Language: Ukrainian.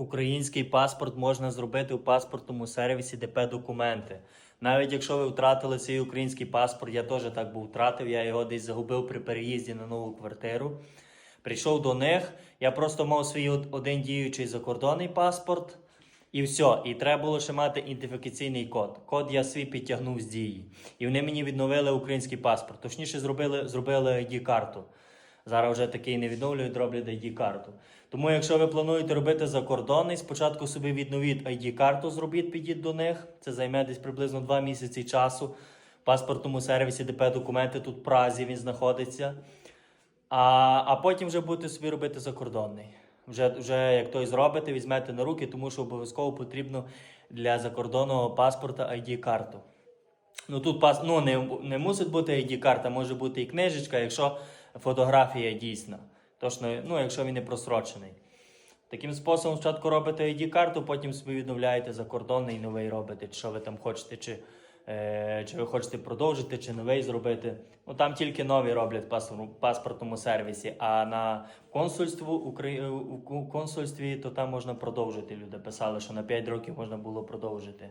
Український паспорт можна зробити у паспортному сервісі ДП документи. Навіть якщо ви втратили свій український паспорт, я теж так був втратив, я його десь загубив при переїзді на нову квартиру. Прийшов до них, я просто мав свій один діючий закордонний паспорт, і все. І треба було ще мати ідентифікаційний код. Код я свій підтягнув з дії. І вони мені відновили український паспорт. Точніше, зробили, зробили ID-карту. Зараз вже такий не відновлюють, роблять ID-карту. Тому, якщо ви плануєте робити закордонний, спочатку собі відновіть ID-карту, зробіть, підіть до них. Це займе десь приблизно 2 місяці часу. В паспортному сервісі ДП документи тут в Празі він знаходиться. А, а потім вже будете собі робити закордонний. Вже, вже як той зробите, візьмете на руки, тому що обов'язково потрібно для закордонного паспорта ID-карту. Ну тут пас, ну, не, не мусить бути ID-карта, може бути і книжечка, якщо фотографія дійсна. Точно, ну, якщо він не просрочений. Таким способом спочатку робите ID-карту, потім собі відновляєте і новий робите, що ви там хочете, чи, е, чи ви хочете продовжити, чи новий зробити. Ну там тільки нові роблять в паспортному сервісі, а на консульству Украї... у консульстві то там можна продовжити. Люди писали, що на 5 років можна було продовжити.